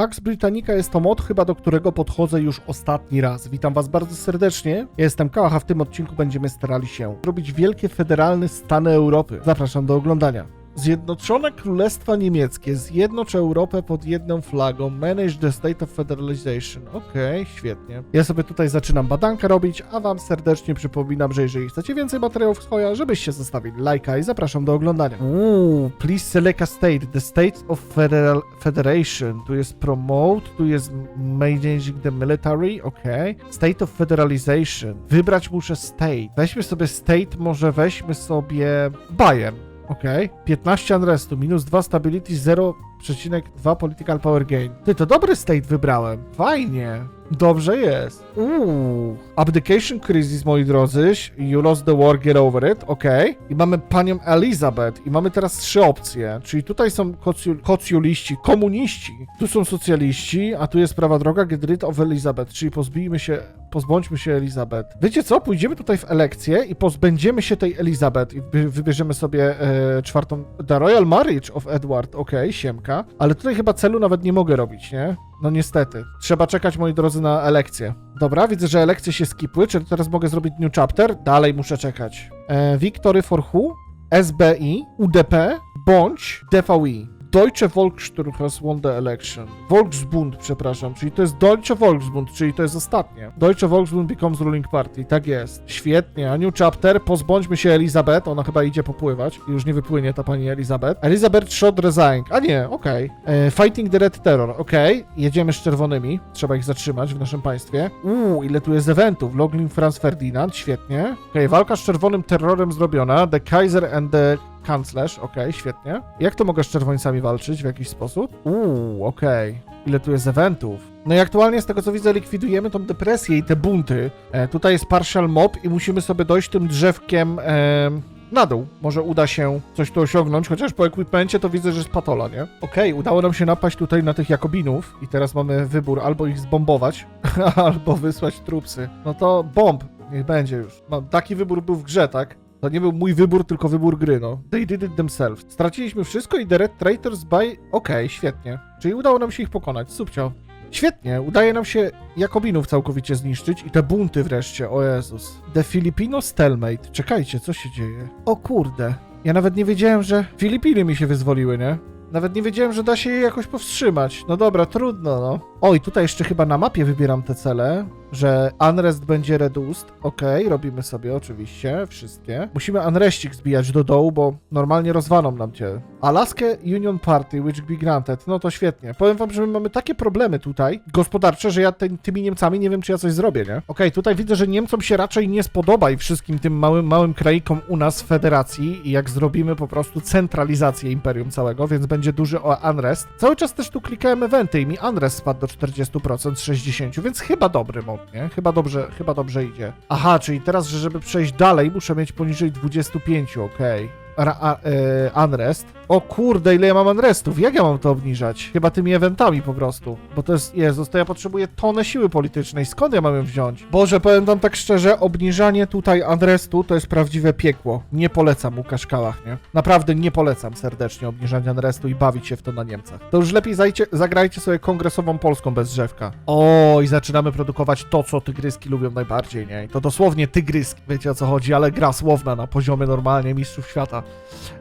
Pax Britannica jest to mod chyba, do którego podchodzę już ostatni raz. Witam was bardzo serdecznie. Ja jestem Kałach, a w tym odcinku będziemy starali się robić wielkie federalne stany Europy. Zapraszam do oglądania. Zjednoczone Królestwa Niemieckie zjednocz Europę pod jedną flagą. Manage the state of federalization. Okej, świetnie. Ja sobie tutaj zaczynam badankę robić, a wam serdecznie przypominam, że jeżeli chcecie więcej materiałów swoja, żebyście zostawili lajka i zapraszam do oglądania. Uuu, please select a state. The state of federal federation. Tu jest promote, tu jest managing the military, okej. State of federalization. Wybrać muszę state. Weźmy sobie state, może weźmy sobie Bayern. Okej. 15 unrestu, minus 2 stability, 0,2 political power gain. Ty, to dobry state wybrałem. Fajnie. Dobrze jest. Uuu. Abdication crisis, moi drodzy. You lost the war, get over it. Okej. I mamy panią Elizabeth. I mamy teraz trzy opcje. Czyli tutaj są kocju- kocjuliści, komuniści. Tu są socjaliści, a tu jest prawa droga, get rid of Elizabeth. Czyli pozbijmy się, pozbądźmy się Elizabeth. Wiecie co? Pójdziemy tutaj w elekcję i pozbędziemy się tej Elizabeth. I wy- wybierzemy sobie e, czwartą. The Royal Marriage of Edward. Okej, siemka. Ale tutaj chyba celu nawet nie mogę robić, nie? No niestety. Trzeba czekać, moi drodzy, na elekcję. Dobra, widzę, że elekcje się skipły, czyli teraz mogę zrobić new chapter. Dalej muszę czekać. E, Victory for who? SBI, UDP, bądź DVI. Deutsche the election. Volksbund, przepraszam, czyli to jest Deutsche Volksbund, czyli to jest ostatnie. Deutsche Volksbund becomes ruling party, tak jest. Świetnie, a new chapter, pozbądźmy się Elizabeth, ona chyba idzie popływać, już nie wypłynie ta pani Elizabeth. Elizabeth shot resign, a nie, okej. E, Fighting the Red Terror, okej. Jedziemy z czerwonymi, trzeba ich zatrzymać w naszym państwie. Uuu, ile tu jest eventów, Loglin Franz Ferdinand, świetnie. Okej, walka z czerwonym terrorem zrobiona, The Kaiser and the Kanclerz, okej, świetnie. Jak to mogę z czerwońcami walczyć w jakiś sposób? Uuu, okej. Ile tu jest eventów? No i aktualnie z tego co widzę likwidujemy tą depresję i te bunty. E, tutaj jest partial mob i musimy sobie dojść tym drzewkiem e, na dół. Może uda się coś tu osiągnąć, chociaż po equipmencie to widzę, że jest patola, nie? Okej, udało nam się napaść tutaj na tych Jakobinów i teraz mamy wybór albo ich zbombować, albo wysłać trupsy. No to bomb, niech będzie już. Mam, taki wybór był w grze, tak? To nie był mój wybór, tylko wybór gry, no. They did it themselves. Straciliśmy wszystko i The Red Traitors by... Okej, świetnie. Czyli udało nam się ich pokonać, subcio. Świetnie, udaje nam się Jakobinów całkowicie zniszczyć i te bunty wreszcie, o Jezus. The Filipino Stalemate. Czekajcie, co się dzieje? O kurde. Ja nawet nie wiedziałem, że Filipiny mi się wyzwoliły, nie? Nawet nie wiedziałem, że da się je jakoś powstrzymać. No dobra, trudno, no. Oj, tutaj jeszcze chyba na mapie wybieram te cele, że unrest będzie reduced. Okej, robimy sobie oczywiście wszystkie. Musimy unrestik zbijać do dołu, bo normalnie rozwaną nam cię. Alaska Union Party, which be granted. No to świetnie. Powiem wam, że my mamy takie problemy tutaj gospodarcze, że ja ty, tymi Niemcami nie wiem, czy ja coś zrobię, nie? Okej, tutaj widzę, że Niemcom się raczej nie spodoba i wszystkim tym małym, małym kraikom u nas w federacji, i jak zrobimy po prostu centralizację imperium całego, więc będzie duży unrest. Cały czas też tu klikałem eventy i mi unrest spadł do 40% z 60%, więc chyba dobry mod, nie? Chyba dobrze, chyba dobrze idzie. Aha, czyli teraz, że żeby przejść dalej, muszę mieć poniżej 25, okej. A- e, unrest. O kurde, ile ja mam unrestów? Jak ja mam to obniżać? Chyba tymi eventami po prostu. Bo to jest, Jezus, to ja potrzebuję tonę siły politycznej. Skąd ja mam ją wziąć? Boże, powiem wam tak szczerze, obniżanie tutaj unrestu to jest prawdziwe piekło. Nie polecam Łukasz Kałach, nie? Naprawdę nie polecam serdecznie obniżania unrestu i bawić się w to na Niemcach. To już lepiej zajcie, zagrajcie sobie kongresową Polską bez drzewka. O, i zaczynamy produkować to, co tygryski lubią najbardziej, nie? I to dosłownie tygryski, wiecie o co chodzi, ale gra słowna na poziomie normalnie mistrzów świata.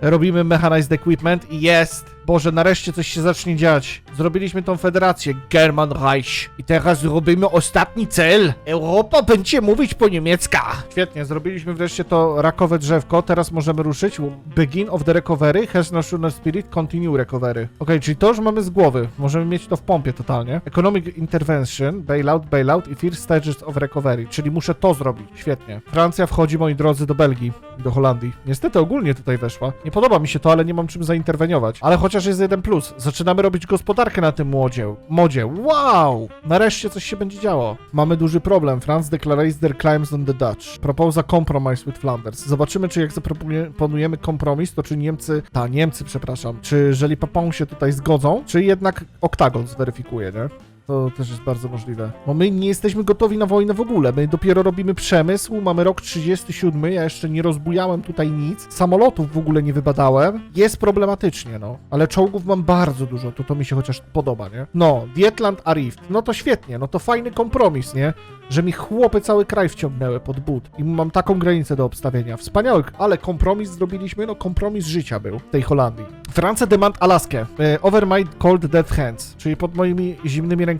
Robimy mechanized equipment i jest! Boże, nareszcie coś się zacznie dziać. Zrobiliśmy tą federację, German Reich. I teraz robimy ostatni cel. Europa będzie mówić po niemiecka. Świetnie, zrobiliśmy wreszcie to rakowe drzewko. Teraz możemy ruszyć. Begin of the recovery, has national spirit, continue recovery. Okej, czyli to już mamy z głowy. Możemy mieć to w pompie totalnie. Economic intervention, bailout, bailout i first stages of recovery. Czyli muszę to zrobić. Świetnie. Francja wchodzi, moi drodzy, do Belgii, do Holandii. Niestety ogólnie tutaj weszła. Nie podoba mi się to, ale nie mam czym zainterweniować. Ale chociaż jest jeden plus. Zaczynamy robić gospodarkę na tym młodzie. Modzie. Wow! Nareszcie coś się będzie działo. Mamy duży problem. France declares their claims on the Dutch. Propose a compromise with Flanders. Zobaczymy, czy jak zaproponujemy kompromis, to czy Niemcy, ta Niemcy, przepraszam, czy jeżeli Papon się tutaj zgodzą, czy jednak Oktagon zweryfikuje, nie? To też jest bardzo możliwe. Bo my nie jesteśmy gotowi na wojnę w ogóle. My dopiero robimy przemysł, mamy rok 37, ja jeszcze nie rozbujałem tutaj nic. Samolotów w ogóle nie wybadałem. Jest problematycznie, no. Ale czołgów mam bardzo dużo, to to mi się chociaż podoba, nie? No, Dietland a Rift. No to świetnie, no to fajny kompromis, nie? Że mi chłopy cały kraj wciągnęły pod but i mam taką granicę do obstawienia. Wspaniały, ale kompromis zrobiliśmy, no kompromis życia był w tej Holandii. France demand Alaskę. E, over my cold death hands, czyli pod moimi zimnymi rękami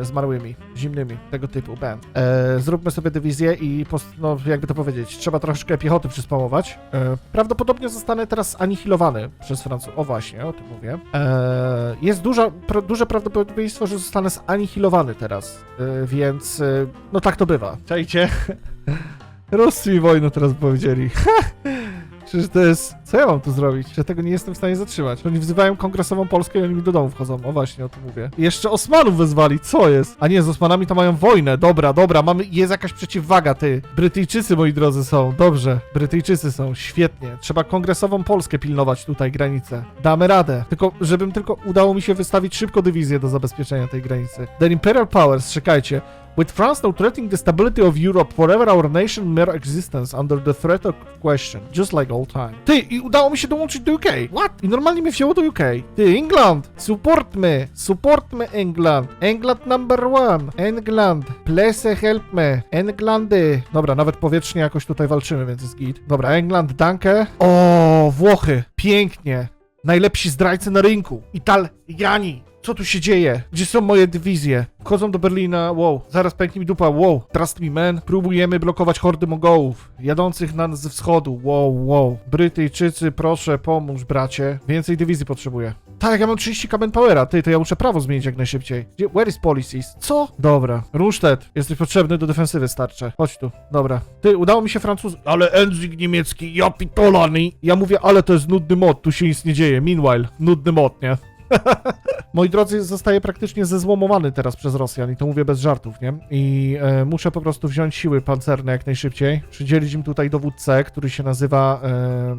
e, zmarłymi, zimnymi, tego typu band. E, zróbmy sobie dywizję i, pos- no jakby to powiedzieć, trzeba troszeczkę piechoty przyspamować. E, prawdopodobnie zostanę teraz anihilowany przez Francuzów. O właśnie, o tym mówię. E, jest duża, pra, duże prawdopodobieństwo, że zostanę zanihilowany teraz, e, więc e, no tak to bywa. Czajcie? Mi wojnę teraz powiedzieli. Przecież to jest... Co ja mam tu zrobić? Że tego nie jestem w stanie zatrzymać. Oni wzywają kongresową Polskę i oni mi do domu wchodzą. O właśnie, o tym mówię. Jeszcze Osmanów wezwali, co jest? A nie, z Osmanami to mają wojnę. Dobra, dobra, mamy... Jest jakaś przeciwwaga, ty. Brytyjczycy, moi drodzy, są. Dobrze, Brytyjczycy są. Świetnie. Trzeba kongresową Polskę pilnować tutaj, granicę. Damy radę. Tylko, żebym tylko udało mi się wystawić szybko dywizję do zabezpieczenia tej granicy. The Imperial Powers, czekajcie. With France now threatening the stability of Europe forever our nation mere existence under the threat of question, just like all time. Ty, i udało mi się dołączyć do UK. What? I normalnie mnie wzięło do UK. Ty, England, support me, support me England. England number one. England, please help me. Englandy. Dobra, nawet powietrznie jakoś tutaj walczymy, więc jest git. Dobra, England, danke. O, Włochy, pięknie. Najlepsi zdrajcy na rynku. Italiani. Co tu się dzieje? Gdzie są moje dywizje? Wchodzą do Berlina, wow, zaraz pęknie mi dupa, wow, trust me man, próbujemy blokować hordy Mogołów, jadących na nas ze wschodu, wow, wow, Brytyjczycy, proszę, pomóż bracie, więcej dywizji potrzebuję. Tak, ja mam 30 Kamen Powera, ty, to ja muszę prawo zmienić jak najszybciej. Where is policies? Co? Dobra, Runstedt, jesteś potrzebny do defensywy starcze, chodź tu, dobra. Ty, udało mi się Francuz... Ale Enzig niemiecki, ja pitolani! Ja mówię, ale to jest nudny mod, tu się nic nie dzieje, meanwhile, nudny mod, nie? Moi drodzy, zostaje praktycznie zezłomowany teraz przez Rosjan i to mówię bez żartów, nie? I e, muszę po prostu wziąć siły pancerne jak najszybciej, przydzielić im tutaj dowódcę, który się nazywa e, e,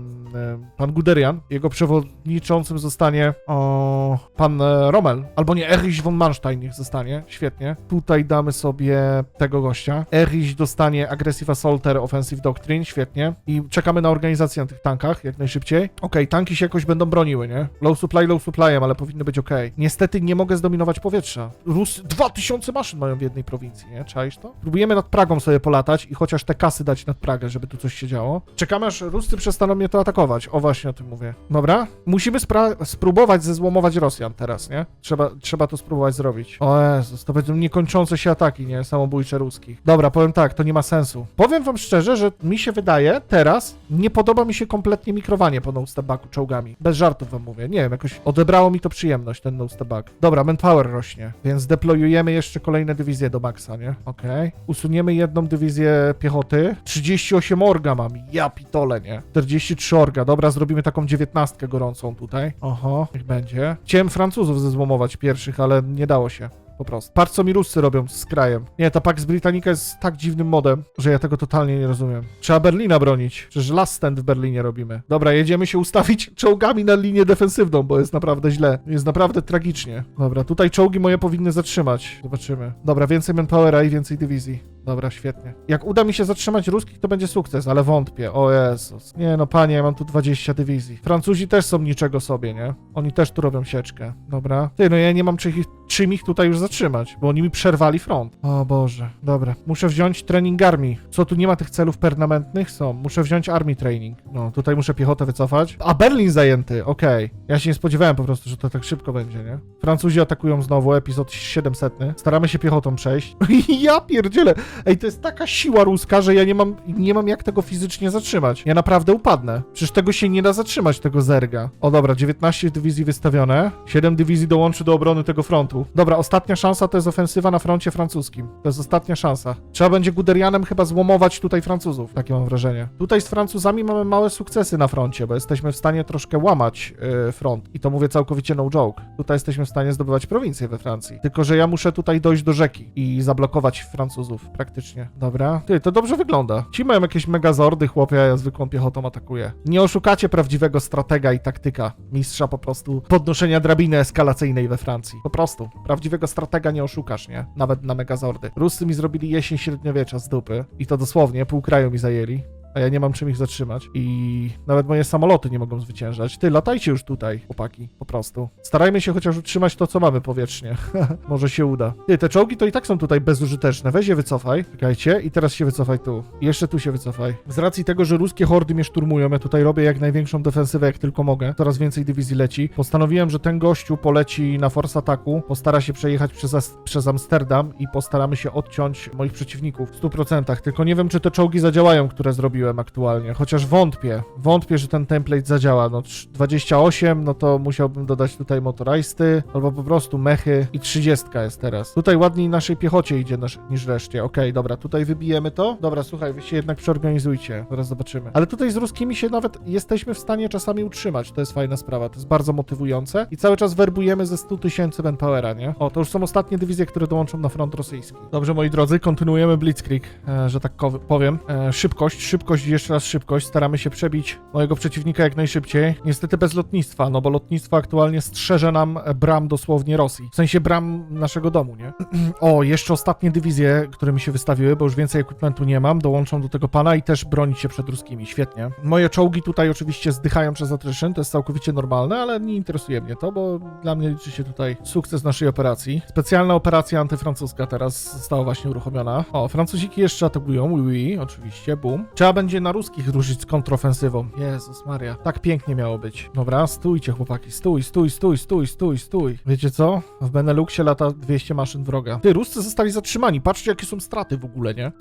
pan Guderian. Jego przewodniczącym zostanie o, pan e, Rommel, albo nie, Erich von Manstein niech zostanie, świetnie. Tutaj damy sobie tego gościa. Erich dostanie Aggressive Assaulter Offensive Doctrine, świetnie. I czekamy na organizację na tych tankach jak najszybciej. Okej, tanki się jakoś będą broniły, nie? Low supply, low supplyem, ale powinny być ok. Niestety nie mogę zdominować powietrza. Rus 2000 maszyn mają w jednej prowincji, nie? Czaisz to? Próbujemy nad Pragą sobie polatać i chociaż te kasy dać nad Pragę, żeby tu coś się działo. Czekamy aż Ruscy przestaną mnie to atakować. O właśnie o tym mówię. Dobra? Musimy spróbować zezłomować Rosjan teraz, nie? Trzeba, trzeba to spróbować zrobić. O Jezus, to będą niekończące się ataki, nie? Samobójcze ruskich. Dobra, powiem tak, to nie ma sensu. Powiem wam szczerze, że mi się wydaje teraz, nie podoba mi się kompletnie mikrowanie po no-stabaku czołgami. Bez żartów wam mówię. Nie wiem, jakoś odebrało mi to przyjemność, ten no-stabak. Dobra, manpower rośnie, więc deployujemy jeszcze kolejne dywizje do maksa, nie? Okej. Usuniemy jedną dywizję piechoty. 38 orga mam, ja pitole, nie? 43 orga, dobra, zrobimy taką dziewiętnastkę gorącą tutaj. Oho, niech będzie. Chciałem Francuzów zezłomować pierwszych, ale nie dało się. Po prostu. Patrz, co mi Ruscy robią z krajem. Nie, ta Pax Britannica jest tak dziwnym modem, że ja tego totalnie nie rozumiem. Trzeba Berlina bronić. Przecież last stand w Berlinie robimy. Dobra, jedziemy się ustawić czołgami na linię defensywną, bo jest naprawdę źle. Jest naprawdę tragicznie. Dobra, tutaj czołgi moje powinny zatrzymać. Zobaczymy. Dobra, więcej manpowera i więcej dywizji. Dobra, świetnie. Jak uda mi się zatrzymać ruskich, to będzie sukces, ale wątpię. O Jezus. Nie no, panie, ja mam tu 20 dywizji. Francuzi też są niczego sobie, nie? Oni też tu robią sieczkę. Dobra. Ty, no ja nie mam czym ich, czym ich tutaj już zatrzymać, bo oni mi przerwali front. O Boże. Dobra. Muszę wziąć training armii. Co, tu nie ma tych celów permanentnych? Są. Muszę wziąć army training. No, tutaj muszę piechotę wycofać. A, Berlin zajęty. Okej. Ja się nie spodziewałem po prostu, że to tak szybko będzie, nie? Francuzi atakują znowu, epizod 700. Staramy się piechotą przejść. ja pierdzielę. Ej, to jest taka siła ruska, że ja nie mam, nie mam jak tego fizycznie zatrzymać. Ja naprawdę upadnę. Przecież tego się nie da zatrzymać, tego zerga. O dobra, 19 dywizji wystawione. 7 dywizji dołączy do obrony tego frontu. Dobra, ostatnia szansa to jest ofensywa na froncie francuskim. To jest ostatnia szansa. Trzeba będzie Guderianem chyba złomować tutaj Francuzów. Takie mam wrażenie. Tutaj z Francuzami mamy małe sukcesy na froncie, bo jesteśmy w stanie troszkę łamać yy, front. I to mówię całkowicie no joke. Tutaj jesteśmy w stanie zdobywać prowincje we Francji. Tylko, że ja muszę tutaj dojść do rzeki i zablokować Francuzów praktycznie. Dobra. Ty, to dobrze wygląda. Ci mają jakieś megazordy, chłopie, ja zwykłą piechotą atakuję. Nie oszukacie prawdziwego stratega i taktyka. Mistrza po prostu podnoszenia drabiny eskalacyjnej we Francji. Po prostu. Prawdziwego stratega nie oszukasz, nie? Nawet na Megazordy. Ruscy mi zrobili jesień średniowiecza z dupy. I to dosłownie, pół kraju mi zajęli. A ja nie mam czym ich zatrzymać. I nawet moje samoloty nie mogą zwyciężać. Ty, latajcie już tutaj, chłopaki, po prostu. Starajmy się chociaż utrzymać to, co mamy powietrznie. Może się uda. Ty, te czołgi to i tak są tutaj bezużyteczne. Weź je wycofaj. Czekajcie. I teraz się wycofaj tu. I jeszcze tu się wycofaj. Z racji tego, że ruskie hordy mnie szturmują, ja tutaj robię jak największą defensywę, jak tylko mogę. Coraz więcej dywizji leci. Postanowiłem, że ten gościu poleci na force ataku, postara się przejechać przez, przez Amsterdam i postaramy się odciąć moich przeciwników w 100%. Tylko nie wiem, czy te czołgi zadziałają, które zrobiłem aktualnie. Chociaż wątpię. Wątpię, że ten template zadziała. No trz- 28, no to musiałbym dodać tutaj motoristy, albo po prostu mechy i 30 jest teraz. Tutaj ładniej naszej piechocie idzie nasz, niż reszcie. Okej, dobra, tutaj wybijemy to. Dobra, słuchaj, wy się jednak przeorganizujcie. Zaraz zobaczymy. Ale tutaj z ruskimi się nawet jesteśmy w stanie czasami utrzymać. To jest fajna sprawa. To jest bardzo motywujące. I cały czas werbujemy ze 100 tysięcy manpowera, nie? O, to już są ostatnie dywizje, które dołączą na front rosyjski. Dobrze, moi drodzy, kontynuujemy Blitzkrieg, e, że tak powiem. E, szybkość, szybkość jeszcze raz szybkość. Staramy się przebić mojego przeciwnika jak najszybciej. Niestety bez lotnictwa, no bo lotnictwo aktualnie strzeże nam bram dosłownie Rosji. W sensie bram naszego domu, nie? o, jeszcze ostatnie dywizje, które mi się wystawiły, bo już więcej equipmentu nie mam, dołączą do tego pana i też bronić się przed ruskimi. Świetnie. Moje czołgi tutaj oczywiście zdychają przez attrition, to jest całkowicie normalne, ale nie interesuje mnie to, bo dla mnie liczy się tutaj sukces naszej operacji. Specjalna operacja antyfrancuska teraz została właśnie uruchomiona. O, Francuziki jeszcze atakują, oui, oczywiście, boom. Trzeba będzie na ruskich ruszyć z kontrofensywą. Jezus Maria, tak pięknie miało być. Dobra, stójcie chłopaki, stój, stój, stój, stój, stój, stój. Wiecie co? W Beneluxie lata 200 maszyn wroga. Ty, Ruscy zostali zatrzymani, patrzcie jakie są straty w ogóle, nie?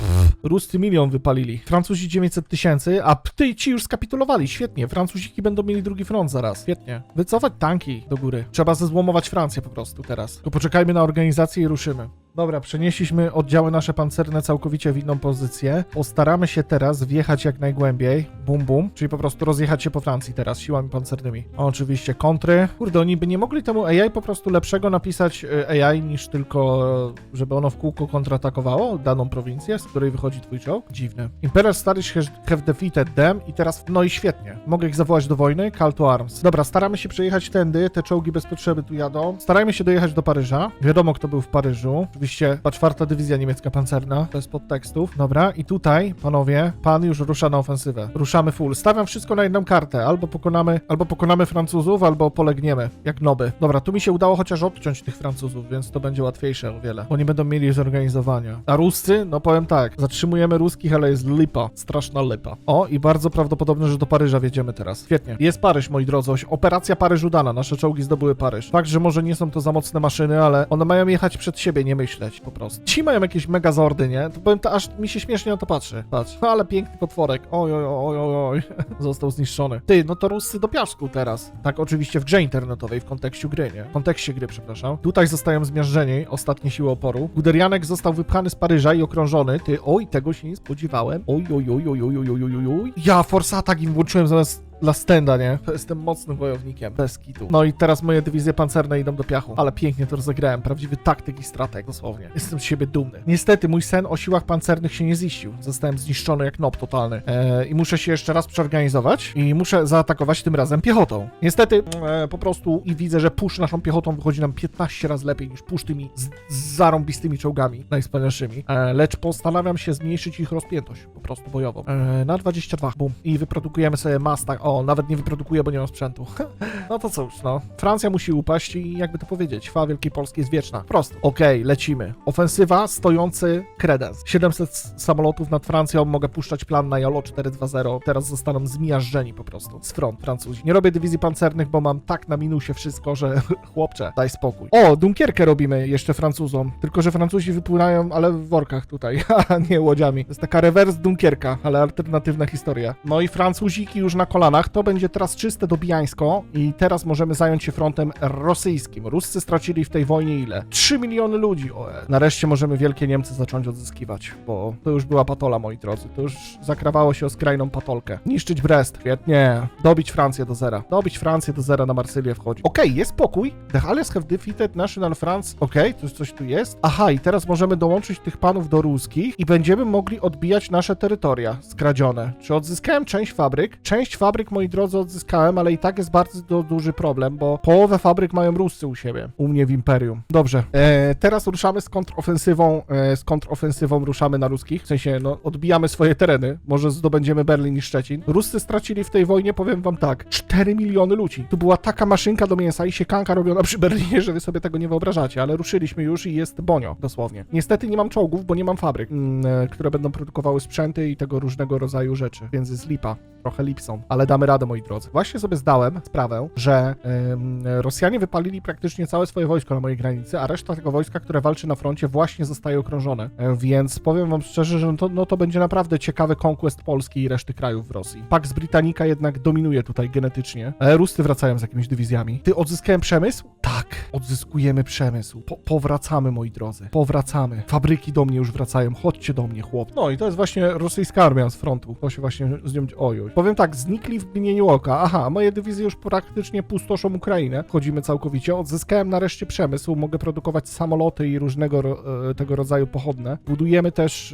Ruscy milion wypalili, Francuzi 900 tysięcy, a ty ci już skapitulowali, świetnie. Francuziki będą mieli drugi front zaraz, świetnie. Wycofać tanki do góry. Trzeba zezłomować Francję po prostu teraz. To poczekajmy na organizację i ruszymy. Dobra, przenieśliśmy oddziały nasze pancerne całkowicie w inną pozycję. Postaramy się teraz wjechać jak najgłębiej. Bum, bum. Czyli po prostu rozjechać się po Francji teraz siłami pancernymi. Oczywiście kontry. Kurde, oni by nie mogli temu AI po prostu lepszego napisać y, AI niż tylko, y, żeby ono w kółko kontratakowało daną prowincję, z której wychodzi twój czołg? Dziwne. Imperial Studies has- have defeated them i teraz, no i świetnie. Mogę ich zawołać do wojny. Call to arms. Dobra, staramy się przejechać tędy. Te czołgi bez potrzeby tu jadą. Starajmy się dojechać do Paryża. Wiadomo, kto był w Paryżu. Oczywiście ta czwarta dywizja niemiecka pancerna, bez podtekstów. Dobra, i tutaj, panowie, pan już rusza na ofensywę. Ruszamy full. Stawiam wszystko na jedną kartę. Albo pokonamy, albo pokonamy Francuzów, albo polegniemy, jak noby. Dobra, tu mi się udało chociaż odciąć tych Francuzów, więc to będzie łatwiejsze o wiele. Oni będą mieli zorganizowania. A Ruscy? No powiem tak, zatrzymujemy ruskich, ale jest lipa. Straszna lipa. O, i bardzo prawdopodobne, że do Paryża wjedziemy teraz. Świetnie. Jest Paryż, moi drodzy. Operacja Paryż udana. Nasze czołgi zdobyły Paryż. Fakt, że może nie są to za mocne maszyny, ale one mają jechać przed siebie, nie myśleć po prostu. Ci mają jakieś megazordy, nie? To powiem, to aż mi się śmiesznie na to patrzy. Patrz. No, ale piękny potworek. Oj, oj, oj, oj, oj. Został zniszczony. Ty, no to Ruscy do piasku teraz. Tak, oczywiście w grze internetowej, w kontekście gry, nie? W kontekście gry, przepraszam. Tutaj zostają zmiażdżeni ostatnie siły oporu. Guderianek został wypchany z Paryża i okrążony. Ty, oj, tego się nie spodziewałem. Oj, oj, oj, oj, oj, oj, oj, oj, oj. Ja Force im włączyłem zamiast dla stenda, nie? Jestem mocnym wojownikiem, bez kitu. No i teraz moje dywizje pancerne idą do piachu, ale pięknie to rozegrałem, prawdziwy taktyk i strateg, dosłownie. Jestem z siebie dumny. Niestety mój sen o siłach pancernych się nie ziścił. Zostałem zniszczony jak nob totalny. Eee, I muszę się jeszcze raz przeorganizować i muszę zaatakować tym razem piechotą. Niestety e, po prostu i widzę, że push naszą piechotą wychodzi nam 15 razy lepiej niż push tymi z, z zarąbistymi czołgami najwspanialszymi. E, lecz postanawiam się zmniejszyć ich rozpiętość, po prostu bojową. E, na 22, bum. I wyprodukujemy sobie Mustang. O, nawet nie wyprodukuję, bo nie mam sprzętu. no to cóż, no. Francja musi upaść i jakby to powiedzieć, chwała Wielkiej Polski jest wieczna. Prosto. Okej, lecimy. Ofensywa, stojący kredens. 700 s- samolotów nad Francją, mogę puszczać plan na Jolo 420. Teraz zostaną zmiażdżeni po prostu z front Francuzi. Nie robię dywizji pancernych, bo mam tak na minusie wszystko, że chłopcze, daj spokój. O, Dunkierkę robimy jeszcze Francuzom. Tylko, że Francuzi wypływają, ale w workach tutaj, a nie łodziami. To jest taka rewers Dunkierka, ale alternatywna historia. No i Francuziki już na to będzie teraz czyste dobijańsko i teraz możemy zająć się frontem rosyjskim. Ruscy stracili w tej wojnie ile? 3 miliony ludzi. O, e. nareszcie możemy Wielkie Niemcy zacząć odzyskiwać, bo to już była patola, moi drodzy. To już zakrawało się o skrajną patolkę. Niszczyć Brest, świetnie. Dobić Francję do zera. Dobić Francję do zera na Marsylię wchodzi. Okej, jest spokój. The Halles have defeated National France. Okej, to coś tu jest. Aha, i teraz możemy dołączyć tych panów do ruskich i będziemy mogli odbijać nasze terytoria skradzione. Czy odzyskałem część fabryk? Część fabryk fabryk, moi drodzy, odzyskałem, ale i tak jest bardzo du- duży problem, bo połowę fabryk mają Ruscy u siebie, u mnie w Imperium. Dobrze, e, teraz ruszamy z kontrofensywą, e, z kontrofensywą ruszamy na ruskich, w sensie, no, odbijamy swoje tereny, może zdobędziemy Berlin i Szczecin. Ruscy stracili w tej wojnie, powiem wam tak, 4 miliony ludzi. Tu była taka maszynka do mięsa i siekanka robiona przy Berlinie, że wy sobie tego nie wyobrażacie, ale ruszyliśmy już i jest bonio, dosłownie. Niestety nie mam czołgów, bo nie mam fabryk, mm, e, które będą produkowały sprzęty i tego różnego rodzaju rzeczy, więc jest lipa. Trochę lipsą, ale damy radę, moi drodzy. Właśnie sobie zdałem sprawę, że em, Rosjanie wypalili praktycznie całe swoje wojsko na mojej granicy, a reszta tego wojska, które walczy na froncie, właśnie zostaje okrążone. E, Więc powiem wam szczerze, że no to, no to będzie naprawdę ciekawy conquest Polski i reszty krajów w Rosji. Pax Britannica jednak dominuje tutaj genetycznie. E, Rusty wracają z jakimiś dywizjami. Ty, odzyskałem przemysł? Tak, odzyskujemy przemysł. Po, powracamy, moi drodzy. Powracamy. Fabryki do mnie już wracają. Chodźcie do mnie, chłop. No i to jest właśnie rosyjska armia z frontu. To się właśnie z nią... Ojoj. Powiem tak, znikli w mgnieniu oka. Aha, moje dywizje już praktycznie pustoszą Ukrainę. Wchodzimy całkowicie. Odzyskałem nareszcie przemysł. Mogę produkować samoloty i różnego ro, e, tego rodzaju pochodne. Budujemy też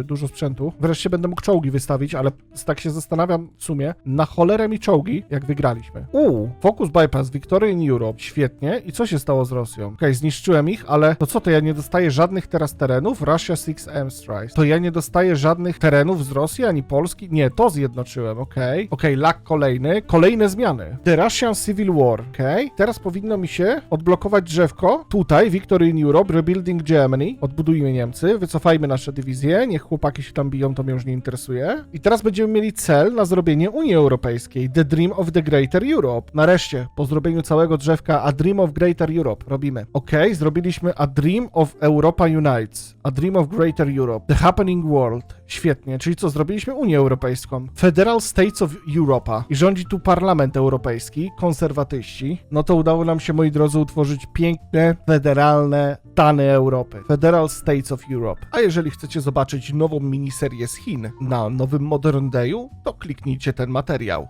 e, dużo sprzętu. Wreszcie będę mógł czołgi wystawić, ale tak się zastanawiam w sumie, na cholerę mi czołgi, jak wygraliśmy. Uuu, Focus Bypass, Victory in Europe. Świetnie. I co się stało z Rosją? Okej, zniszczyłem ich, ale to co, to ja nie dostaję żadnych teraz terenów? Russia 6M Strikes. To ja nie dostaję żadnych terenów z Rosji, ani Polski? Nie, to zjednoczyłem, okej. Okej, kolejny. Kolejne zmiany. The Russian Civil War, okej. Teraz powinno mi się odblokować drzewko. Tutaj, Victory in Europe, Rebuilding Germany. Odbudujmy Niemcy, wycofajmy nasze dywizje. Niech chłopaki się tam biją, to mnie już nie interesuje. I teraz będziemy mieli cel na zrobienie Unii Europejskiej. The Dream of the Greater Europe. Nareszcie, po zrobieniu całego drzewka A Dream of Greater Europe robimy. Okej, zrobiliśmy A Dream of Europa Unites. A Dream of Greater Europe. The Happening World. Świetnie, czyli co, zrobiliśmy Unię Europejską. Federal States of Europa. I rządzi tu Parlament Europejski, konserwatyści. No to udało nam się, moi drodzy, utworzyć piękne, federalne Stany Europy. Federal States of Europe. A jeżeli chcecie zobaczyć nową miniserię z Chin na nowym Modern Dayu, to kliknijcie ten materiał.